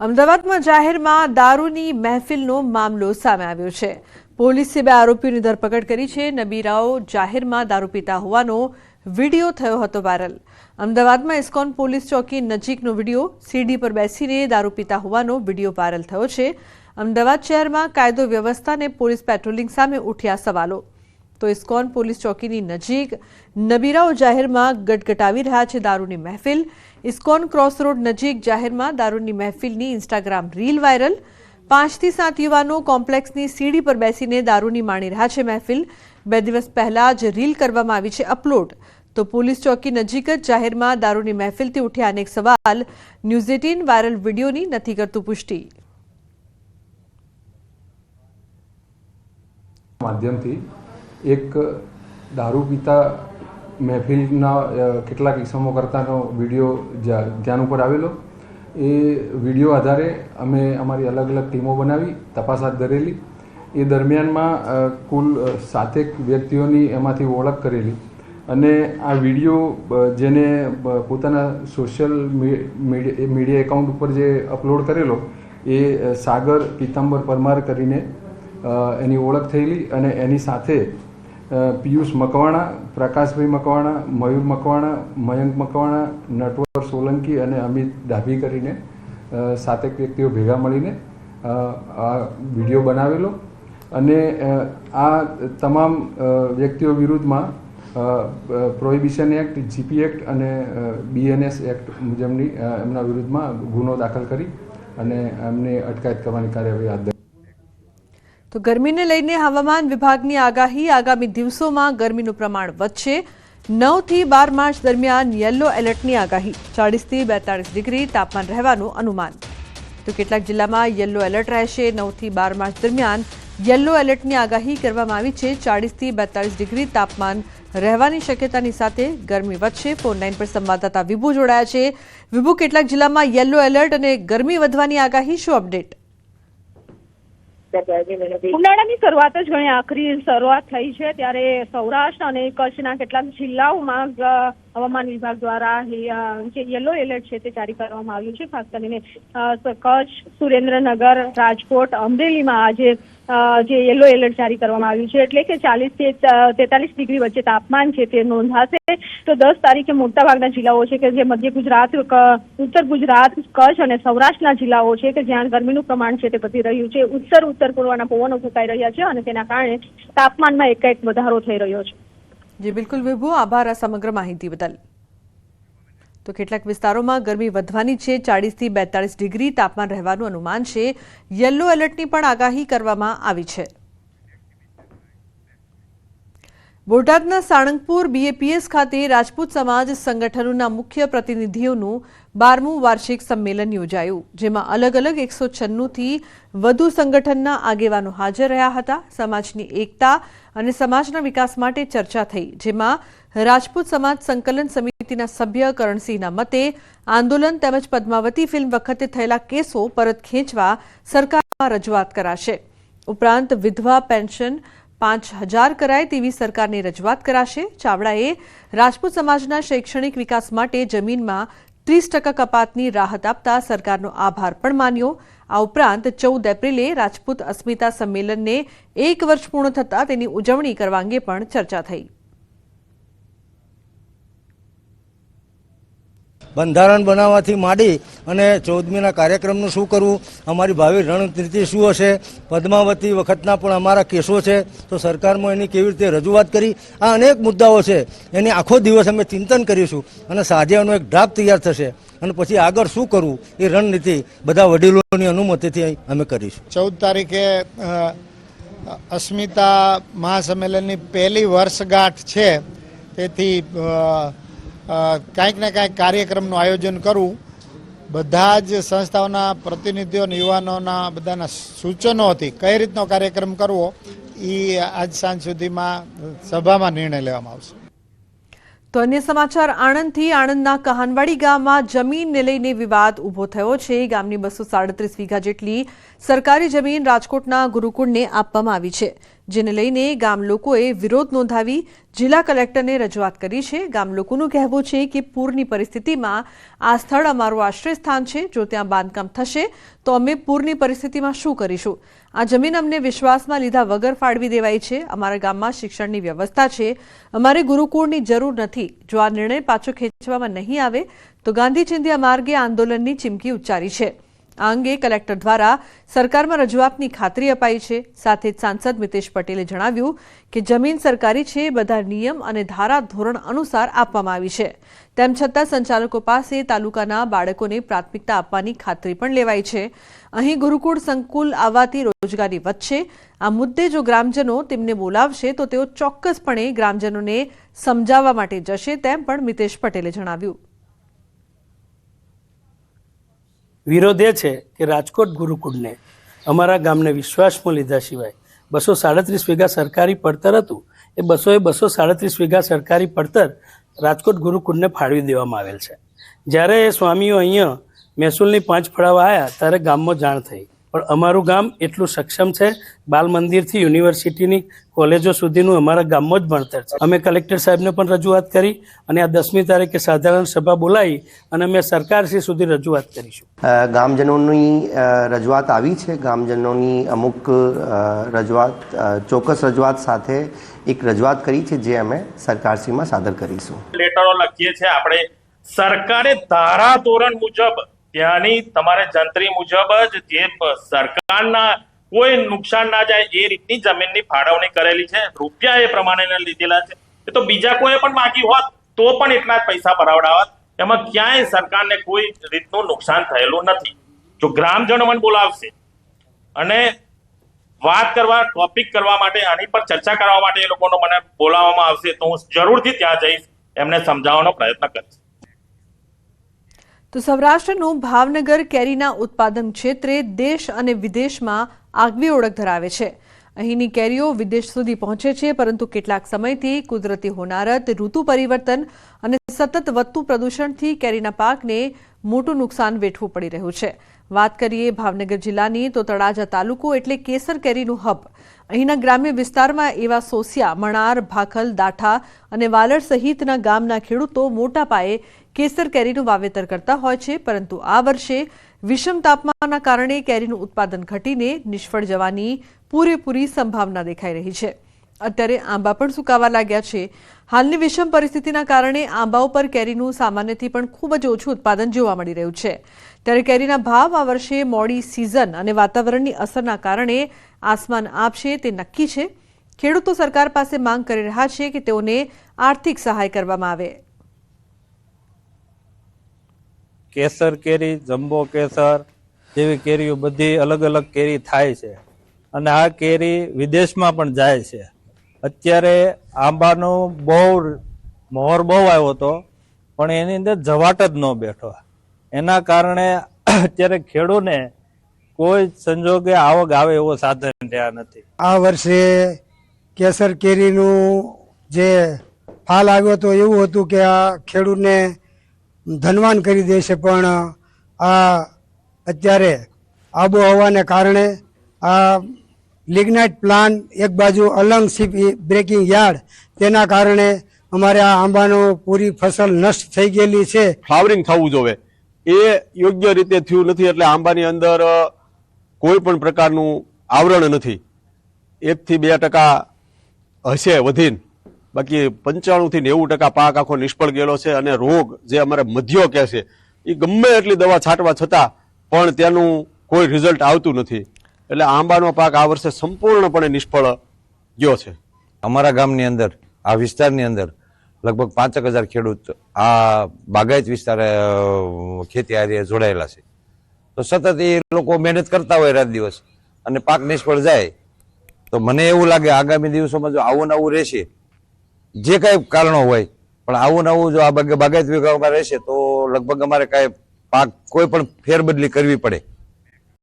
અમદાવાદમાં જાહેરમાં દારૂની મહેફિલનો મામલો સામે આવ્યો છે. પોલીસે બે આરોપીઓની ધરપકડ કરી છે. નબીરાઓ જાહેરમાં દારૂ પીતા હોવાનો વીડિયો થયો હતો વાયરલ. અમદાવાદમાં ઇસ્કોન પોલીસ ચોકી નજીકનો વીડિયો સીડી પર બેસીને દારૂ પીતા હોવાનો વીડિયો વાયરલ થયો છે. અમદાવાદ શહેરમાં કાયદો વ્યવસ્થા અને પોલીસ પેટ્રોલિંગ સામે ઉઠ્યા સવાલો. તો ઇસ્કોન પોલીસ ચોકીની નજીક નબીરાઓ જાહેરમાં ગટગટાવી રહ્યા છે દારૂની મહેફિલ. ઇસ્કોન ક્રોસ રોડ નજીક જાહેરમાં દારૂની મહેફિલની ઇન્સ્ટાગ્રામ રીલ વાયરલ. પાંચથી સાત યુવાનો કોમ્પ્લેક્સની સીડી પર બેસીને દારૂની માણી રહ્યા છે મહેફિલ. બે દિવસ પહેલા જ રીલ કરવામાં આવી છે અપલોડ. તો પોલીસ ચોકી નજીક જ જાહેરમાં દારૂની મહેફિલથી ઉઠ્યા અનેક સવાલ. ન્યૂઝ એટીન વાયરલ વિડીયોની નથી કરતું પુષ્ટિ. માધ્યમથી એક દારૂ પીતા મહેફિલના કેટલાક ઇસમો કરતાનો વીડિયો ધ્યાન ઉપર આવેલો. એ વીડિયો આધારે અમે અમારી અલગ અલગ ટીમો બનાવી, તપાસ હાથ ધરેલી. એ દરમિયાનમાં કુલ સાતેક વ્યક્તિઓની એમાંથી ઓળખ કરેલી. અને આ વીડિયો જેને પોતાના સોશિયલ મીડિયા એકાઉન્ટ ઉપર જે અપલોડ કરેલો, એ સાગર પીતાંબર પરમાર કરીને એની ઓળખ થયેલી અને એની સાથે પિયુષ મકવાણા, પ્રકાશભાઈ મકવાણા, મયુર મકવાણા, મયંક મકવાણા, નટવર સોલંકી અને અમિત ડાભી કરીને સાતેક વ્યક્તિઓ ભેગા મળીને આ વીડિયો બનાવેલો. અને આ તમામ વ્યક્તિઓ વિરુદ્ધમાં પ્રોહિબિશન એક્ટ, જીપી એક્ટ અને બીએનએસ એક્ટ મુજબની એમના વિરુદ્ધમાં ગુનો દાખલ કરી અને એમને અટકાયત કરવાની કાર્યવાહી હાથ ધરી. તો ગરમીને લઈને હવામાન વિભાગની આગાહી આગામી દિવસોમાં ગરમીનું પ્રમાણ વધશે. નવથી બાર માર્ચ દરમિયાન યલો એલર્ટની આગાહી. ચાળીસથી બેતાળીસ ડિગ્રી તાપમાન રહેવાનું અનુમાન. તો કેટલાક જિલ્લામાં યલો એલર્ટ રહેશે. નવથી બાર માર્ચ દરમિયાન યલો એલર્ટની આગાહી કરવામાં આવી છે. ચાળીસથી બેતાળીસ ડિગ્રી તાપમાન રહેવાની શક્યતાની સાથે ગરમી વધશે. ફોન લાઇન પર સંવાદદાતા વિભુ જોડાયા છે. વિભુ, કેટલાક જિલ્લામાં યલો એલર્ટ અને ગરમી વધવાની આગાહી શું અપડેટ? ઉનાળાની શરૂઆત જ ઘણી આખરી શરૂઆત થઈ છે. ત્યારે સૌરાષ્ટ્ર અને કચ્છના કેટલાક જિલ્લાઓમાં હવામાન વિભાગ દ્વારા જે યલો એલર્ટ છે તે જારી કરવામાં આવ્યું છે. ખાસ કરીને કચ્છ, સુરેન્દ્રનગર, રાજકોટ, અમરેલીમાં આજે જે યલો એલર્ટ જારી કરવામાં આવ્યું છે, એટલે કે ચાલીસથી તેતાલીસ ડિગ્રી વચ્ચે તાપમાન છે તે નોંધાશે. તો દસ તારીખે મોટાભાગના જિલ્લાઓ છે કે જે મધ્ય ગુજરાત ઉત્તર ગુજરાત, કચ્છ અને સૌરાષ્ટ્રના જિલ્લાઓ છે કે જ્યાં ગરમીનું પ્રમાણ છે તે વધી રહ્યું છે. ઉત્તર ઉત્તર પૂર્વના પવનો ફૂંકાઈ રહ્યા છે અને તેના કારણે તાપમાનમાં એક વધારો થઈ રહ્યો છે. જી, બિલકુલ વિભુ. આભાર આ સમગ્ર માહિતી બદલ. તો કેટલાક વિસ્તારોમાં ગરમી વધવાની છે. ચાળીસથી બેતાળીસ ડિગ્રી તાપમાન રહેવાનું અનુમાન છે. યલો એલર્ટની પણ આગાહી કરવામાં આવી છે. બોટાદના સાળંગપુર બીએપીએસ ખાતે રાજપૂત સમાજ સંગઠનોના મુખ્ય પ્રતિનિધિઓનું બારમું વાર્ષિક સંમેલન યોજાયું, જેમાં અલગ અલગ એકસો છન્નુંથી વધુ સંગઠનના આગેવાનો હાજર રહ્યા હતા. સમાજની એકતા અને સમાજના વિકાસ માટે ચર્ચા થઈ, જેમાં રાજપૂત સમાજ સંકલન સમિતિના સભ્ય કરણસિંહના મતે આંદોલન તેમજ પદ્માવતી ફિલ્મ વખતે થયેલા કેસો પરત ખેંચવા સરકારમાં રજૂઆત કરાશે. ઉપરાંત વિધવા પેન્શન પાંચ હજાર કરાય તેવી સરકારની રજૂઆત કરાશે. ચાવડાએ રાજપૂત સમાજના શૈક્ષણિક વિકાસ માટે જમીનમાં ત્રીસ ટકા કપાતની રાહત આપતા સરકારનો આભાર પણ માન્યો. આ ઉપરાંત ચૌદ એપ્રિલે રાજપૂત અસ્મિતા સંમેલનને એક વર્ષ પૂર્ણ થતાં તેની ઉજવણી કરવા અંગે પણ ચર્ચા થઈ. બંધારણ બનાવવાથી માંડી અને ચૌદમીના કાર્યક્રમનું શું કરવું? અમારી ભાવિ રણનીતિ શું હશે? પદ્માવતી વખતના પણ અમારા કેસો છે. તો સરકારમાં એની કેવી રીતે રજૂઆત કરી? આ અનેક મુદ્દાઓ છે. એની આખો દિવસ અમે ચિંતન કરીશું અને સાંજે એનો એક ડ્રાફ્ટ તૈયાર થશે. અને પછી આગળ શું કરવું? એ રણનીતિ બધા વડીલોની અનુમતિથી અમે કરીશું. ચૌદ તારીખે અસ્મિતા મહાસંમેલનની પહેલી વર્ષગાંઠ છે. તેથી કાંઈક ને કાંઈક કાર્યક્રમનું આયોજન કરવું બધા જ સંસ્થાઓના પ્રતિનિધિઓ અને યુવાનોના બધાના સૂચનો હતી કઈ રીતનો કાર્યક્રમ કરવો એ આજ સાંજ સુધીમાં સભામાં નિર્ણય લેવામાં આવશે. તો અન્ય સમાચાર, આણંદથી આણંદના કહાનવાડી ગામમાં જમીનને લઈને વિવાદ ઊભો થયો છે. ગામની બસો સાડત્રીસ વીઘા જેટલી સરકારી જમીન રાજકોટના ગુરુકુળને આપવામાં આવી છે, જેને લઈને ગામ લોકોએ વિરોધ નોંધાવી જિલ્લા કલેક્ટરને રજૂઆત કરી છે. ગામ લોકોનું કહેવું છે કે પૂરની પરિસ્થિતિમાં આ સ્થળ અમારું આશ્રય સ્થાન છે. જો ત્યાં બાંધકામ થશે, તો અમે પૂરની પરિસ્થિતિમાં શું કરીશું? આ જમીન અમને વિશ્વાસમાં લીધા વગર ફાળવી દેવાઈ છે. અમારા ગામમાં શિક્ષણની વ્યવસ્થા છે. અમારે ગુરુકુળની જરૂર નથી. જો આ નિર્ણય પાછો ખેંચવામાં નહીં આવે, તો ગાંધી ચિંધ્યા માર્ગે આંદોલનની ચીમકી ઉચ્ચારી છે. આ અંગે કલેક્ટર દ્વારા સરકારમાં રજૂઆતની ખાતરી અપાઈ છે. સાથે જ સાંસદ મિતેશ પટેલે જણાવ્યું કે જમીન સરકારી છે બધા નિયમ અને ધારા ધોરણ અનુસાર આપવામાં આવી છે. તેમ છતાં સંચાલકો પાસે તાલુકાના બાળકોને પ્રાથમિકતા આપવાની ખાતરી પણ લેવાઈ છે. અહીં ગુરુકુળ સંકુલ આવવાથી રોજગારી વધશે. આ મુદ્દે જો ગ્રામજનો તેમને બોલાવશે તો તેઓ ચોક્કસપણે ગ્રામજનોને સમજાવવા માટે જશે તેમ પણ મિતેશ પટેલે જણાવ્યું. વિરોધ એ છે કે રાજકોટ ગુરુકુળને અમારા ગામને વિશ્વાસમાં લીધા સિવાય બસો સાડત્રીસ વીઘા સરકારી પડતર હતું, એ બસોએ બસો સાડત્રીસ વીઘા સરકારી પડતર રાજકોટ ગુરુકુળને ફાળવી દેવામાં આવેલ છે. જ્યારે એ સ્વામીઓ અહીંયા મહેસૂલની પાંચ ફળાવા આવ્યા ત્યારે ગામમાં જાણ થઈ. પણ અમારું ગામ એટલું સક્ષમ છે બાલ મંદિરથી યુનિવર્સિટીની કોલેજો સુધીનું અમારા ગામમાં જ ભણતર છે. અમે કલેક્ટર સાહેબને પણ રજૂઆત કરી અને આ દસમી તારીખે સાધારણ સભા બોલાવી અને અમે સરકારશ્રી સુધી રજૂઆત કરીશું. ગામજનોની અ, રજૂઆત આવી છે. ગામજનોની અમુક રજૂઆત ચોક્કસ રજૂઆત સાથે એક રજૂઆત કરી છે જે અમે સરકારશ્રીમાં સાદર કરીશું. લેટરો લખીએ છીએ આપણે. સરકારે ધારા ધોરણ મુજબ ત્યાંની તમારે જંત્રી મુજબ જ જે સરકારના કોઈ નુકસાન ના જાય એ રીતની જમીનની ફાળવણી કરેલી છે. રૂપિયા એ પ્રમાણે લીધેલા છે. એ તો બીજા કોઈ પણ માગી હોત, તો પણ એટલા જ પૈસા ભરાવડાવત. એમાં ક્યાંય સરકારને કોઈ રીતનું નુકસાન થયેલું નથી. જો ગ્રામજનો મને બોલાવશે અને વાત કરવા ટોપિક કરવા માટે, આની પર ચર્ચા કરવા માટે એ લોકોનો મને બોલાવવામાં આવશે, તો હું જરૂરથી ત્યાં જઈશ. એમને સમજાવવાનો પ્રયત્ન કરીશ. તો સૌરાષ્ટ્રનું ભાવનગર કેરીના ઉત્પાદન ક્ષેત્રે દેશ અને વિદેશમાં આગવી ઓળખ ધરાવે છે. અહીંની કેરીઓ વિદેશ સુધી પહોંચે છે, પરંતુ કેટલાક સમયથી કુદરતી હોનારત, ઋતુ પરિવર્તન અને સતત વધતું પ્રદૂષણથી કેરીના પાકને મોટું નુકસાન વેઠવું પડી રહ્યું છે. વાત કરીએ ભાવનગર જિલ્લાની, તો તળાજા તાલુકો એટલે કેસર કેરીનું હબ. અહીંના ગ્રામ્ય વિસ્તારમાં એવા સોસિયા, મણાર, ભાખલ, દાઠા અને વાલડ સહિતના ગામના ખેડૂતો મોટા પાયે કેસર કેરીનું વાવેતર કરતા હોય છે, પરંતુ આ વર્ષે વિષમ તાપમાનના કારણે કેરીનું ઉત્પાદન ઘટીને નિષ્ફળ જવાની પૂરેપૂરી સંભાવના દેખાઈ રહી છે. અત્યારે આંબા પણ સુકાવા લાગ્યા છે. હાલની વિષમ પરિસ્થિતિના કારણે આંબા ઉપર કેરીનું સામાન્યથી પણ ખૂબ જ ઓછું ઉત્પાદન જોવા મળી રહ્યું છે. ત્યારે કેરીના ભાવ આ વર્ષે મોડી સિઝન અને વાતાવરણની અસરના કારણે આસમાન આપશે તે નક્કી છે. ખેડૂતો સરકાર પાસે માંગ કરી રહ્યા છે કે તેઓને આર્થિક સહાય કરવામાં આવે. કેસર કેરી, જમ્બો કેસર જેવી કેરીઓ બધી અલગ અલગ કેરી થાય છે. અને આ કેરી વિદેશમાં પણ જાય છે. અત્યારે આંબાનો બહુ મોહર બહુ આવ્યો હતો, પણ એની અંદર જવાટ જ ન બેઠો. એના કારણે અત્યારે ખેડૂને કોઈ સંજોગે આવક આવે એવો સાધન રહ્યા નથી. આ વર્ષે કેસર કેરીનું જે ફાલ આવ્યો હતો, એવું હતું કે આ ખેડૂતને ધનવાન કરી દેશે પણ આ અત્યારે આબોહવાને કારણે આ લિગ્નાઇટ પ્લાન એક બાજુ અલંગ શીપ બ્રેકિંગ યાર્ડ, તેના કારણે અમારે આ આંબાનો પૂરી ફસલ નષ્ટ થઈ ગયેલી છે. ફ્લાવરિંગ થવું જોવે. એ યોગ્ય રીતે થયું નથી એટલે આંબાની અંદર કોઈ પણ પ્રકારનું આવરણ નથી. એકથી બે ટકા હશે વધીને. બાકી પંચાણું થી નેવું ટકા પાક આખો નિષ્ફળ ગયેલો છે અને રોગ જે અમારે મધ્યો કહે છે એ ગમે એટલી દવા છાંટવા છતાં પણ તેનું કોઈ રિઝલ્ટ આવતું નથી. એટલે આંબાનો પાક આ વર્ષે સંપૂર્ણપણે નિષ્ફળ ગયો છે. અમારા ગામની અંદર, આ વિસ્તારની અંદર લગભગ પાંચેક હજાર ખેડૂત આ બાગાયત વિસ્તારે ખેતી હારે જોડાયેલા છે. તો સતત એ લોકો મહેનત કરતા હોય રાત દિવસ અને પાક નિષ્ફળ જાય, તો મને એવું લાગે આગામી દિવસોમાં જો આવું ને આવું રહેશે જે કાંઈ કારણો હોય, પણ આવું નવું જો આ બાગ- બાગાયત વિભાગમાં રહેશે તો લગભગ અમારે કાંઈ પાક કોઈ પણ ફેરબદલી કરવી પડે.